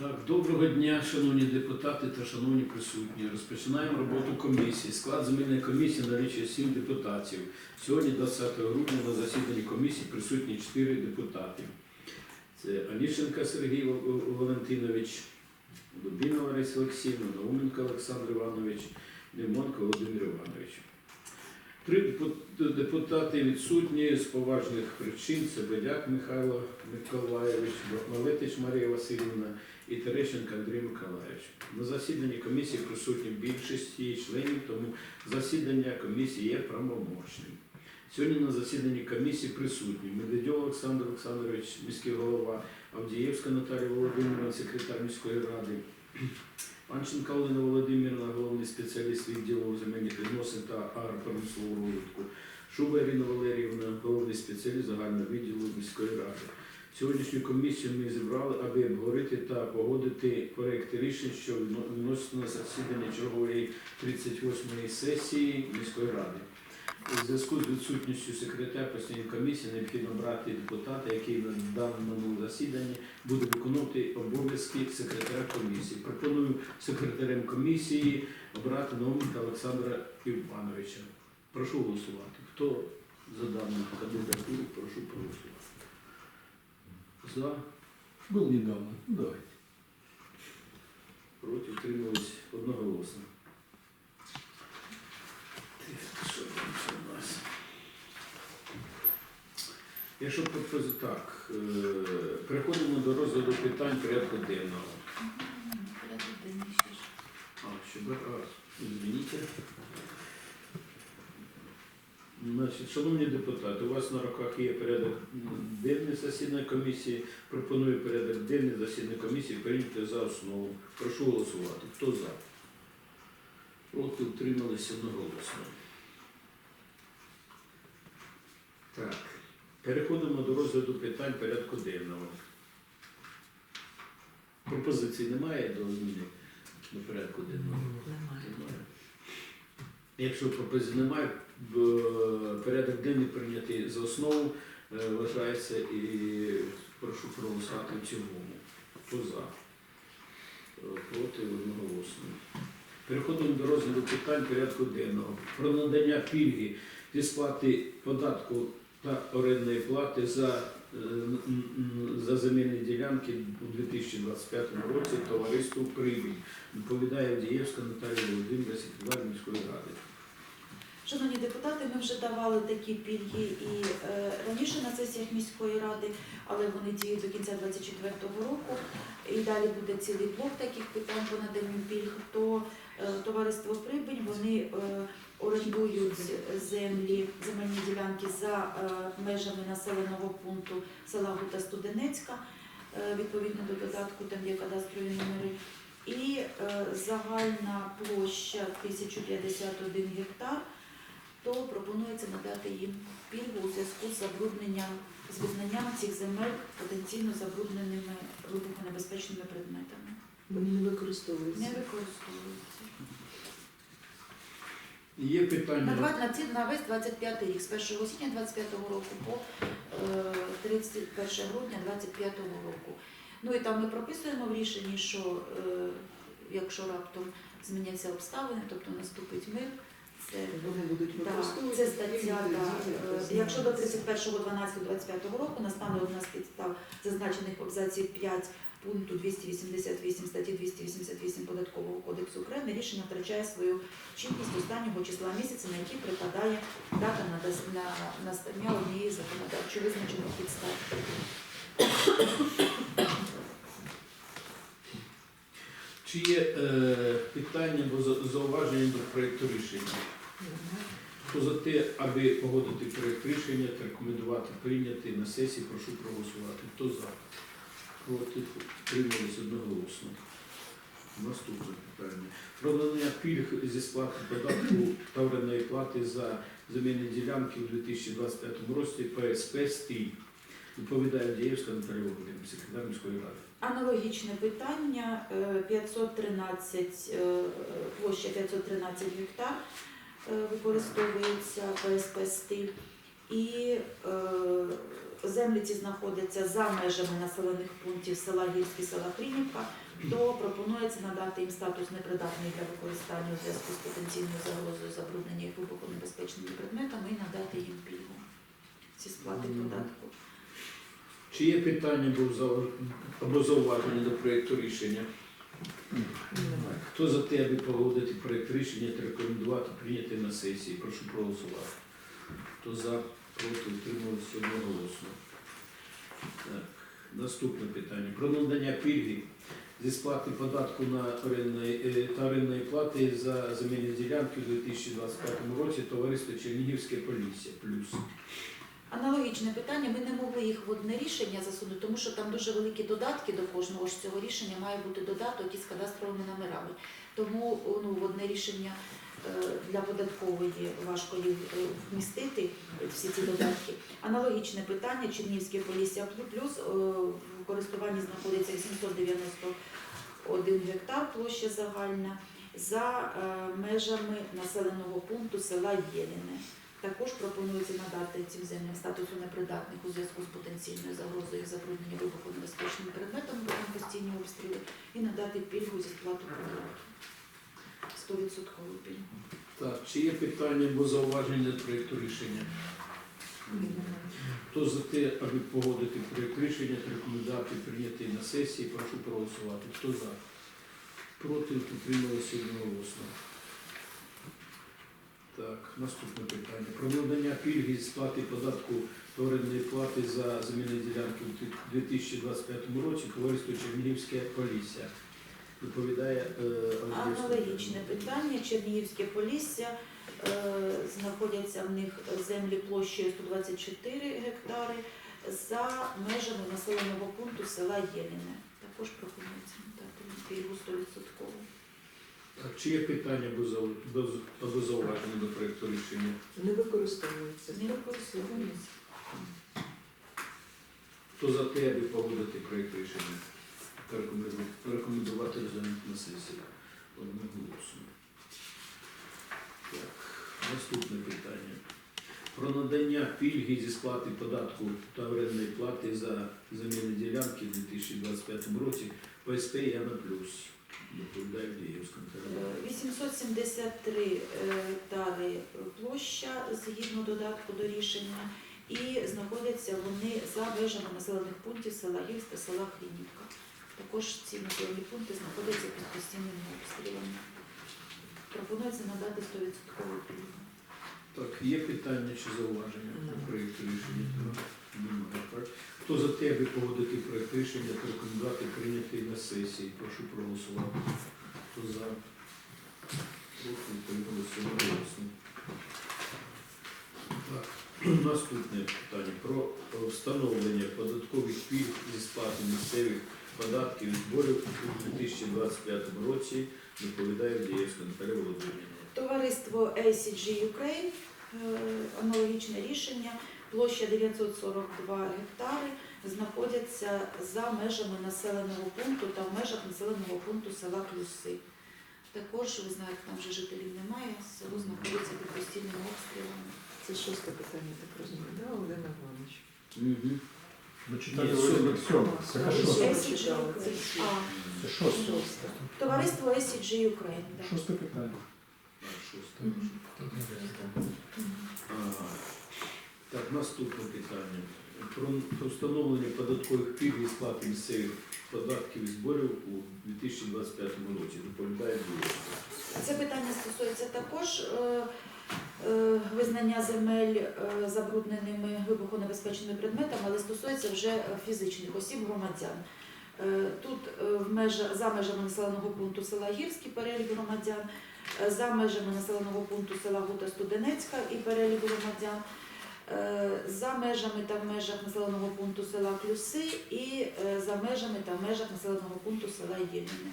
Так, доброго дня, шановні депутати та шановні присутні. Розпочинаємо роботу комісії. Склад земельної комісії налічує 7 депутатів. Сьогодні, 20 грудня, на засіданні комісії присутні 4 депутати. Це Аніщенка Сергій Валентинович, Дубіна Лариса Олексіївна, Науменко Олександр Іванович, Немонко Володимир Іванович. Три депутати відсутні з поважних причин. Це Бедяк Михайло Миколаєвич, Малетич Марія Васильівна і Терещенко Андрій Миколаївич. На засіданні комісії присутні більшість її членів, тому засідання комісії є правомочним. Сьогодні на засіданні комісії присутні Медведєв Олександр Олександрович, міський голова, Авдієвська Наталія Володимирівна, секретар міської ради, Панченка Олена Володимирівна, головний спеціаліст відділу земельних відносин та агропромислового розвитку, Шуба Ірина Валеріївна, головний спеціаліст загального відділу міської ради. Сьогоднішню комісію ми зібрали, аби обговорити та погодити проекти рішень, що відно- відносяться на засідання чергової 38-ї сесії міської ради. У зв'язку з відсутністю секретаря постійної комісії необхідно брати депутата, який на даному засіданні буде виконувати обов'язки секретаря комісії. Пропоную секретарем комісії обрати Науменка Олександра Івановича. Прошу голосувати. Хто за дану кандидатуру. За, Был недавно. Ну, Давайте. проти, утримались одноголосно. Так, що там це у нас? Якщо пропози так, е, переходимо до розгляду питань порядку денного. А, ще б- а, извините. Значить, шановні депутати, у вас на руках є порядок денний засідання комісії. Пропоную порядок денний засідання комісії прийняти за основу. Прошу голосувати. Хто за? Проти утрималися одноголосно. Так. Переходимо до розгляду питань порядку денного. Пропозицій немає до зміни до порядку денного? Немає. Якщо пропозицій немає, порядок денний прийнятий за основу е, вважається і прошу проголосувати в цілому. Хто за? Е, Проти одноголосно. Переходимо до розгляду питань порядку денного. Про надання пільги зі сплати податку та орендної плати за, за земельні ділянки у 2025 році товариству Прибіль. Доповідає Авдієвська Наталія Володимира, секретар міської ради. Шановні депутати, ми вже давали такі пільги і е, раніше на сесіях міської ради, але вони діють до кінця 2024 року. І далі буде цілий блок таких питань по наданню пільг. То е, товариство Прибень вони е, орендують землі, земельні ділянки за е, межами населеного пункту села Гута Студенецька, е, відповідно до додатку, там є кадастрові номери. І е, загальна площа 1051 гектар то пропонується надати їм пільгу у зв'язку з забрудненням, з визнанням цих земель потенційно забрудненими вибухонебезпечними предметами. Вони не використовуються. Не використовуються. Є На, питання. два, на, ці, на весь 25 рік, з 1 січня 25 року по е, 31 грудня 25 року. Ну і там ми прописуємо в рішенні, що е, якщо раптом зміняться обставини, тобто наступить мир, це Вони будуть Да, це стаття, да. Е, якщо до 31.12.25 року настане одна з підстав зазначених в абзаці 5 пункту 288 статті 288 Податкового кодексу України, рішення втрачає свою чинність останнього числа місяця, на який припадає дата на настання однієї з законодавчо визначених підстав. Чи є е, питання або зауваження до проєкту рішення? Хто за те, аби погодити проєкт рішення та рекомендувати прийняти на сесії, прошу проголосувати. Хто за? Проти приймалися одноголосно. Наступне питання. Про надання пільг зі сплати податку та плати за земельні ділянки у 2025 році ПСП «Стиль». Доповідає Дієвська Наталія Володимирівна, секретар міської ради. Аналогічне питання е, 513, е, площа 513 гектар е, використовується ПСП стиль. І е, землі ці знаходяться за межами населених пунктів села Гірське, села Хрінівка, то пропонується надати їм статус непридатний для використання у зв'язку з потенційною загрозою забруднення їх вибухонебезпечними предметами і надати їм пільгу зі сплати податку. Чи є питання або зау- або зауваження до проєкту рішення? Немає. Хто за те, аби погодити проєкт рішення та рекомендувати прийняти на сесії? Прошу проголосувати. Хто за, проти, утримувався одноголосно. Так, наступне питання. Про надання пільги зі сплати податку на орендної, е, орендної плати за земельні ділянки у 2025 році товариство Чернігівське Полісся плюс. Аналогічне питання. Ми не могли їх в одне рішення засунути, тому що там дуже великі додатки до кожного ж цього рішення має бути додаток із кадастровими номерами. Тому ну, в одне рішення для податкової важко їх е, вмістити всі ці додатки. Аналогічне питання Чернігівське Полісся плюс е, в користуванні знаходиться 891 гектар площа загальна за е, межами населеного пункту села Єліне. Також пропонується надати цим землям статусу непридатних у зв'язку з потенційною загрозою забруднення вибухонебезпечними предметами, бо постійні обстріли, і надати пільгу зі сплату податків. 100% пільгу. Так, чи є питання або зауваження до проєкту рішення? Хто за те, аби погодити проєкт рішення рекомендувати прийняти на сесії, прошу проголосувати. Хто за? Проти утрималися одноголосно. Так, наступне питання. Про надання пільги з сплати податку орендної плати за земельні ділянки у 2025 році товариство Чернігівське Полісся. Доповідає е, Аналогічне питання. Чернігівське Полісся. Е, знаходяться в них землі площею 124 гектари за межами населеного пункту села Єліне. Також пропонується надати їм 100%. Так, чи є питання або зауваження до проєкту рішення? Не використовується. Не використовується. Хто за те, аби погодити проєкт рішення та рекомендувати- рекомендувати розглянути на сесії? Одноголосно. Так, наступне питання. Про надання пільги зі сплати податку та орендної плати за земельні ділянки у 2025 році ПСП Яна Плюс. Доповідає Діївська Е, 873 гектари площа згідно додатку до рішення, і знаходяться вони за межами населених пунктів села Гірськ та села Хрінівка. Також ці населені пункти знаходяться під постійними обстрілами. Пропонується надати 100% пільгу. Так, є питання чи зауваження Немає. проєкту рішення? Немає. Так. Хто за те, аби погодити проєкт рішення та рекомендувати прийняти на сесії? Прошу проголосувати. Хто за? Утрималися одноголосно. Так, наступне питання про встановлення податкових пільг зі сплати місцевих податків і зборів у 2025 році доповідає Дієвська Наталя Володимирівна. Товариство ACG Ukraine, е, аналогічне рішення, площа 942 гектари, знаходяться за межами населеного пункту та в межах населеного пункту села Клюси. Також, ви знаєте, там вже жителів немає, село знаходиться під постійними обстрілами. Це шосте питання, так розумію, да, Олена Іванович? Угу. Ви читали би сьоме. Це Це шосте. Це шосте. Товариство ACG Ukraine. да. Шосте питання. Шосте. Мгм. Так, наступне питання. Про, про встановлення податкових пільг і сплати місцевих податків і зборів у 2025 році. Доповідає. Це питання стосується також е, визнання земель е, забрудненими вибухонебезпечними предметами, але стосується вже е, фізичних осіб громадян. Е, Тут е, в межа, за межами населеного пункту села Гірський перелік громадян, е, за межами населеного пункту села Гута Студенецька і перелік громадян, е, за межами та в межах населеного пункту села Клюси і е, за межами та в межах населеного пункту села Єльнине.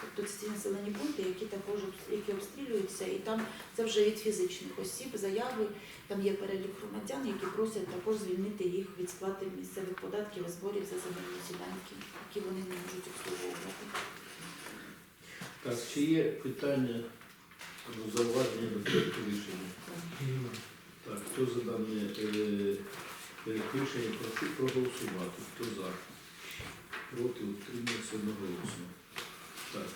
Тобто це ті населені пункти, які також які обстрілюються, і там це вже від фізичних осіб заяви. Там є перелік громадян, які просять також звільнити їх від сплати місцевих податків і зборів за земельні ділянки, які вони не можуть обслуговувати. Так, чи є питання або зауваження до проекту рішення? Так, хто за дане е, Проект рішення прошу проголосувати. Хто за? Проти утримався одноголосно.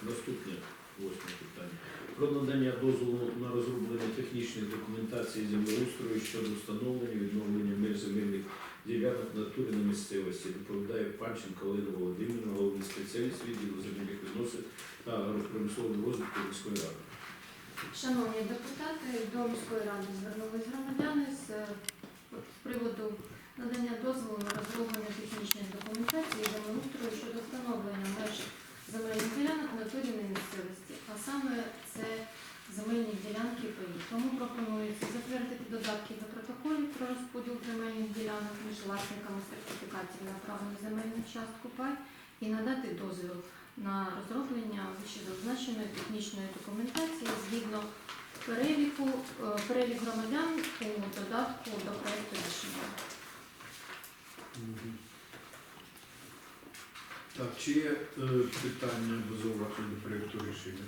Наступне восьме питання. Про надання дозволу на розроблення технічної документації землеустрою щодо встановлення відновлення земельних ділянок в натурі на місцевості. Доповідає Панченко Олена Володимирівна, головний спеціаліст відділу земельних відносин та агропромислового розвитку міської ради. Шановні депутати, до міської ради звернулись громадяни з, е, приводу надання дозволу на розроблення технічної документації землеустрою щодо встановлення меж земельних ділянок на натурі місцевості, а саме це земельні ділянки паї. Тому пропонується затвердити додатки до протоколів про розподіл земельних ділянок між власниками сертифікатів на право на земельну частку пай і надати дозвіл на розроблення вищезазначеної технічної документації згідно переліку е, перелік громадян у додатку до проекту рішення. Так, чи є е, питання або зауваження до проєкту рішення?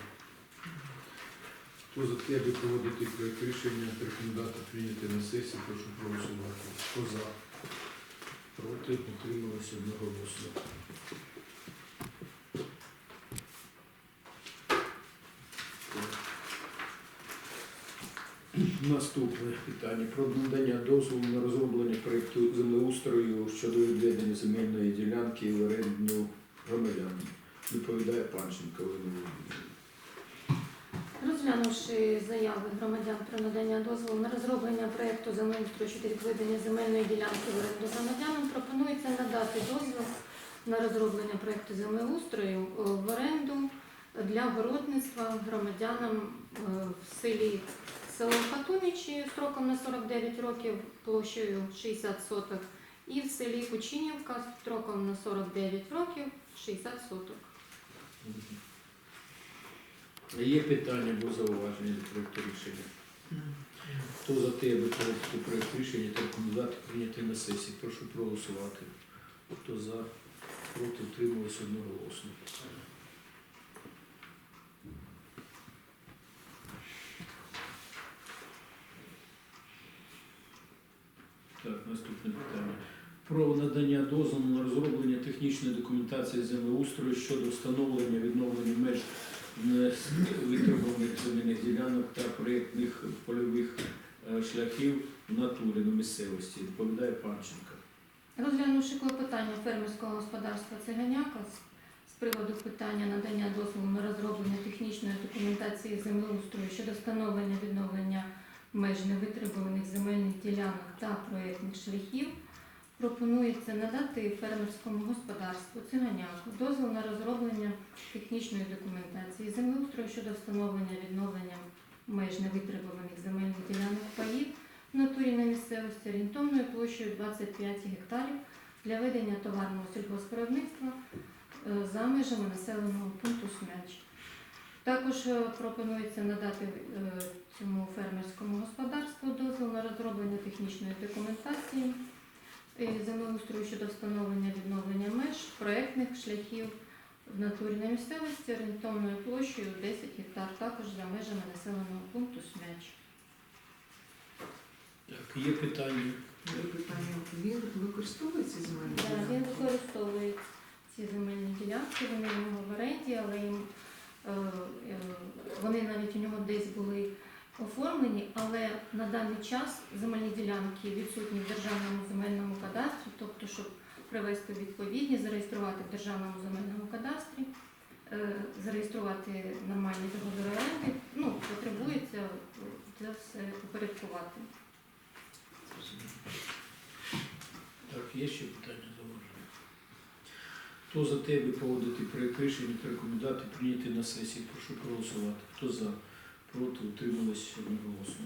Хто за те, аби проводити проєкт рішення, рекомендати прийняти на сесії, прошу проголосувати. Хто за? Проти, утрималися одноголосно. Наступне питання про надання дозволу на розроблення проєкту землеустрою щодо відведення земельної ділянки в оренду громадянам. Доповідає Панченко Розглянувши заяви громадян про надання дозволу на розроблення проекту землеустрою щодо відведення земельної ділянки в оренду громадянам, пропонується надати дозвіл на розроблення проекту землеустрою е, в оренду для городництва громадянам е, в селі село Хатуничі строком на 49 років площею 60 соток і в селі Кучинівка строком на 49 років 60 соток. Є питання або зауваження до проєкту рішення? Хто за те, аби проводити проєкт рішення та рекомендувати прийняти на сесії? Прошу проголосувати. Хто за, проти, утрималися одноголосно. Так, наступне питання. Про надання дозволу на розроблення технічної документації землеустрою щодо встановлення відновлення меж витребуваних земельних ділянок та проєктних польових е, шляхів в натурі на місцевості. Доповідає Панченко. Розглянувши клопотання фермерського господарства Циганяка з приводу питання надання дозволу на розроблення технічної документації землеустрою щодо встановлення відновлення меж невитребуваних земельних ділянок та проєктних шляхів, пропонується надати фермерському господарству Циганяку дозвіл на розроблення технічної документації землеустрою щодо встановлення відновлення меж невитребуваних земельних ділянок паїв в натурі на місцевості орієнтовною площею 25 гектарів для ведення товарного сільгоспвиробництва е, за межами населеного пункту Смяч. Також е, пропонується надати е, цьому фермерському господарству дозвіл на розроблення технічної документації землеустрою щодо встановлення відновлення меж проектних шляхів в натурі на місцевості орієнтовною площею 10 гектар, також за межами населеного пункту Смяч. Так, є питання. Є питання, він використовує ці земельні Да, Він використовує ці земельні ділянки, вони в нього в оренді, але їм е, е, вони навіть у нього десь були оформлені, але на даний час земельні ділянки відсутні в державному земельному кадастрі, тобто, щоб привести відповідність, зареєструвати в державному земельному кадастрі, е, зареєструвати нормальні договори оренди, ну, потребується це все упорядкувати. Так, є ще питання зауваження? Хто за те, аби проводити проєкт рішення та рекомендати прийняти на сесії? Прошу проголосувати. Хто за? Проти, утрималися одноголосно.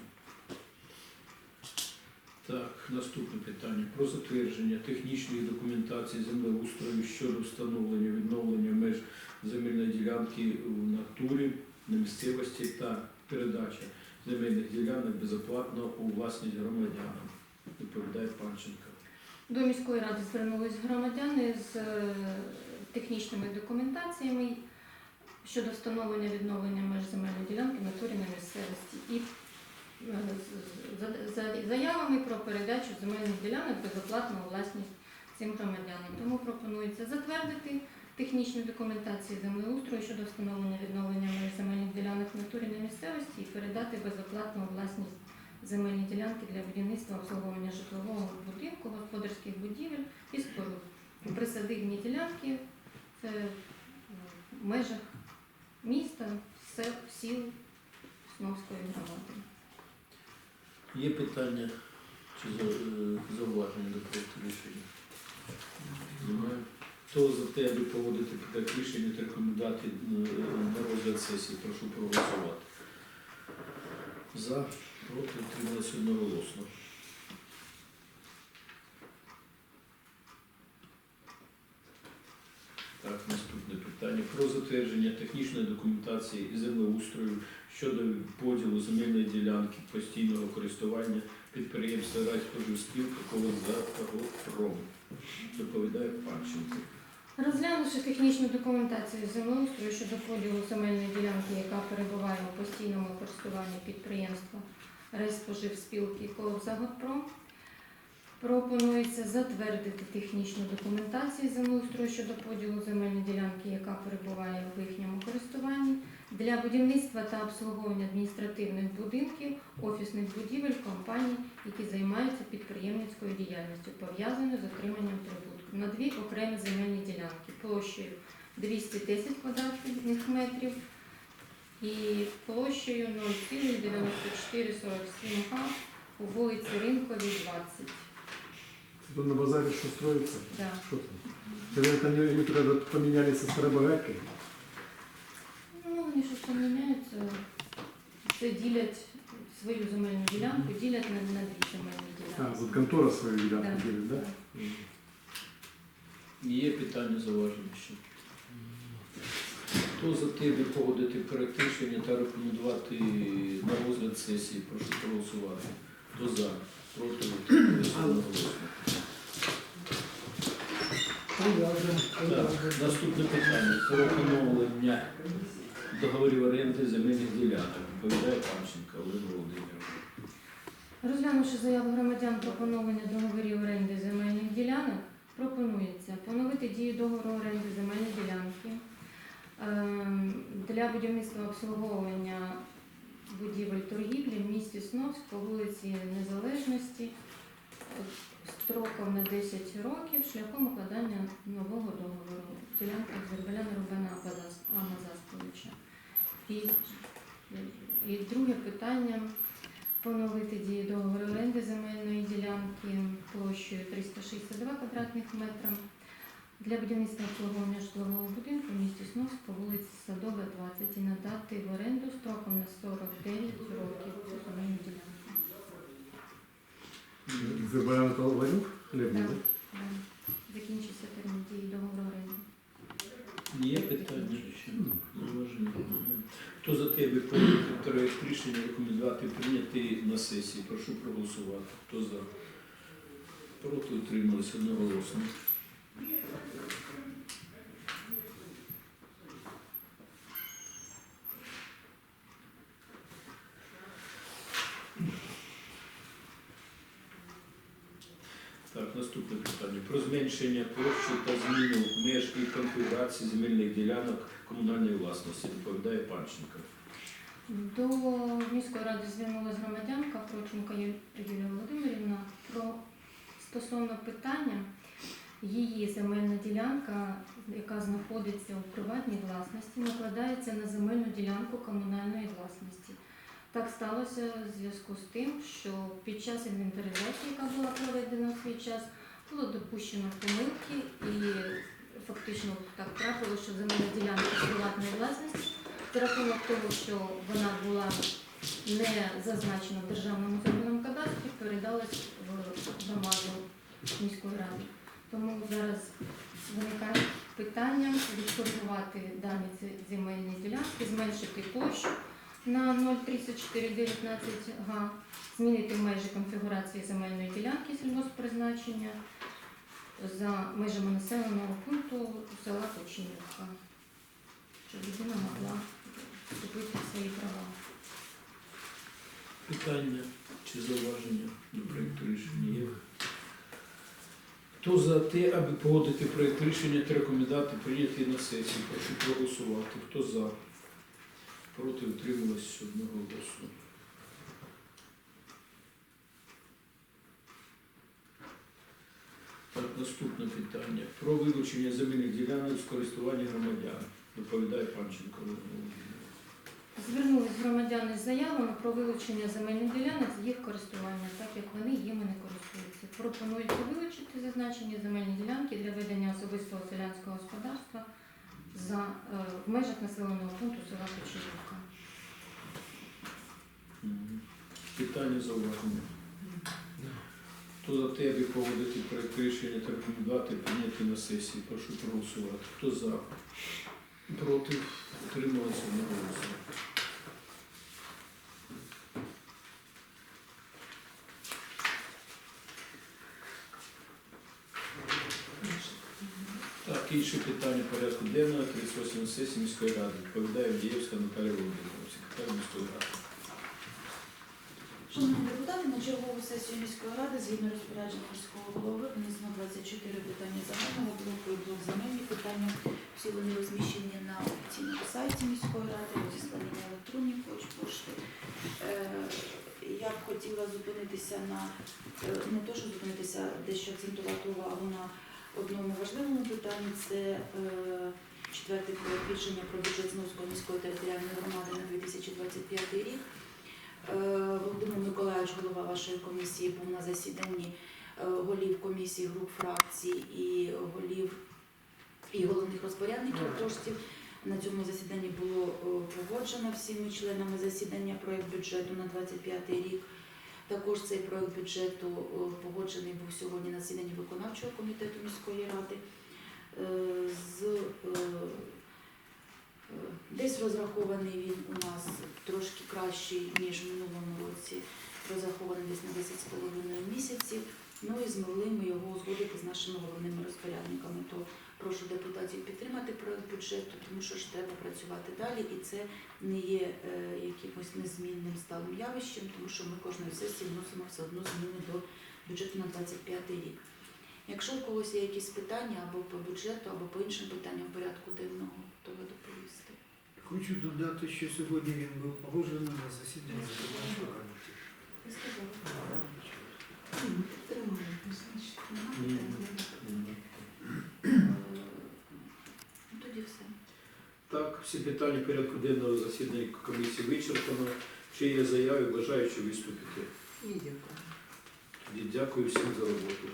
Так, наступне питання. Про затвердження технічної документації землеустрою щодо встановлення відновлення меж земельної ділянки в натурі на місцевості та передача земельних ділянок безоплатно у власність громадянам. Відповідає Панченко. До міської ради звернулись громадяни з е, технічними документаціями щодо встановлення відновлення меж земельної ділянки натурі на місцевості. І е, заявами про передачу земельних ділянок безоплатно власність цим громадянам. Тому пропонується затвердити технічну документацію землеустрою щодо встановлення відновлення меж земельних ділянок натурі на місцевості і передати безоплатно власність земельні ділянки для будівництва обслуговування житлового будинку, господарських будівель і споруд. Присадибні ділянки е, в межах міста, сел, сіл Сновської громади. Є питання чи е, зауваження до проекту рішення? Немає. Хто за те, аби поводити проект рішення та рекомендувати е, на розгляд сесії, прошу проголосувати. За, проти, утрималися одноголосно. Так, наступне питання. Про затвердження технічної документації і землеустрою щодо поділу земельної ділянки постійного користування підприємства Райспоживспілка Колозапором. Доповідає Панченко. Розглянувши технічну документацію землеустрою щодо поділу земельної ділянки, яка перебуває у постійному користуванні підприємства Райспоживспілки Колобзагодпром, пропонується затвердити технічну документацію землеустрою щодо поділу земельної ділянки, яка перебуває в їхньому користуванні, для будівництва та обслуговування адміністративних будинків, офісних будівель, компаній, які займаються підприємницькою діяльністю, пов'язаною з отриманням прибутку, на дві окремі земельні ділянки площею 210 квадратних метрів і площею 0,9447 га у вулиці Ринковій, 20. Тут на базаре что строится? Да. Что там? Когда это они, они тогда поменялись со старобогатки? Ну, вони щось там міняються. Це ділять свою земельну ділянку, ділять на, на дві земельні А, ділянки. вот контора свою Да, делят, делит, да? Є питання зауваження ще? Хто за те, аби погодити проект рішення та рекомендувати на розгляд сесії, прошу проголосувати. Хто за? Проти. Наступне питання. Про поновлення договорів оренди земельних ділянок. Відповідає Панченка Олена Володимирівна. Розглянувши заяву громадян про поновлення договорів оренди земельних ділянок, пропонується поновити дію договору оренди земельної ділянки ем, для будівництва обслуговування будівель торгівлі в місті Сновськ по вулиці Незалежності строком на 10 років шляхом укладання нового договору. Ділянка Зербеляна Рубена Амазасповича. І, і друге питання поновити дію договору оренди земельної ділянки площею 362 квадратних метра для будівництва обслуговування житлового будинку в місті Сновськ по вулиці Садова, 20 і надати в оренду строком на 49 років цю земельну ділянку. Зербаян это Ларюк? Так. Закінчився термін дії договору оренди. Є питання ще? Зауваження? Хто за те, аби погодити проект рішення рекомендувати прийняти на сесії? Прошу проголосувати. Хто за? Проти утрималися одноголосно. Так, наступне питання. Про зменшення площі та зміну меж і конфігурації земельних ділянок комунальної власності. Доповідає Панченко. До міської ради звернулася громадянка Проченка Ю- Юлія Володимирівна про стосовно питання її земельна ділянка, яка знаходиться у приватній власності, накладається на земельну ділянку комунальної власності. Так сталося в зв'язку з тим, що під час інвентаризації, яка була проведена в свій час, було допущено помилки і фактично так трапилося, що земельна ділянка приватної власності за рахунок того, що вона була не зазначена в державному земельному кадастрі, передалась в громаду міської ради. Тому зараз виникає питання відкоригувати дані земельні ділянки, зменшити площу на 03419 га, змінити межі конфігурації земельної ділянки сільгосппризначення за межами населеного пункту села Кочинівка, щоб людина могла вступити в свої права. Питання чи зауваження до проєкту рішення? Хто за те, аби погодити проєкт рішення та рекомендати прийняти на сесії? Прошу проголосувати. Хто за? Проти утрималось одного голосу. Так, наступне питання. Про вилучення земельних ділянок з користування громадян. Доповідає Панченко. Звернулись громадяни з заявами про вилучення земельних ділянок з їх користування, так як вони їми не користуються. Пропонується вилучити зазначені земельні ділянки для ведення особистого селянського господарства за, е, в межах населеного пункту села Печерівка. Мгм. Питання зауваження. Хто за те, аби поводити проект рішення та рекомендувати прийняти на сесії? Прошу проголосувати. Хто за? Проти? Утрималися одноголосно. Так, інше питання порядку денного 38 сесії міської ради. Відповідає Авдіївська Наталія Володимирівна, секретар міської ради. Шановні депутати, на чергову сесію міської ради згідно розпорядження міського голови внесено 24 питання загального блоку і блок земельні питання. Всі вони розміщені на офіційному сайті міської ради, розіслані на електронні поч- пошти. Е, Я б хотіла зупинитися на е, не то, що зупинитися, дещо акцентувати увагу на одному важливому питанні. Це е, четвертий проект рішення про бюджет Зновської міської територіальної громади на 2025 рік. Е, Володимир Миколаївич, голова вашої комісії, був на засіданні е, голів комісії, груп фракцій і голів і головних розпорядників коштів. На цьому засіданні було погоджено всіми членами засідання проект бюджету на 25 рік. Також цей проект бюджету е, погоджений був сьогодні на засіданні виконавчого комітету міської ради. Е, З е, Десь розрахований він у нас трошки кращий, ніж в минулому році, розрахований десь на 10,5 місяців. Ну і змогли ми його узгодити з нашими головними розпорядниками. Прошу депутатів підтримати проект бюджету, тому що ж треба працювати далі, і це не є е, якимось незмінним сталим явищем, тому що ми кожної сесії вносимо все одно зміни до бюджету на 25 рік. Якщо у когось є якісь питання або по бюджету, або по іншим питанням порядку денного, то ви доповісти. Хочу додати, що сьогодні він був погоджений на засіданні виконавчого комітету. Я сказала. Підтримуємо, значить. Мгм. Е, Ну, тоді все. Так, всі питання порядку денного засідання комісії вичерпано. Чи є заяви, бажаючи виступити? Ні, дякую. Тоді дякую всім за роботу.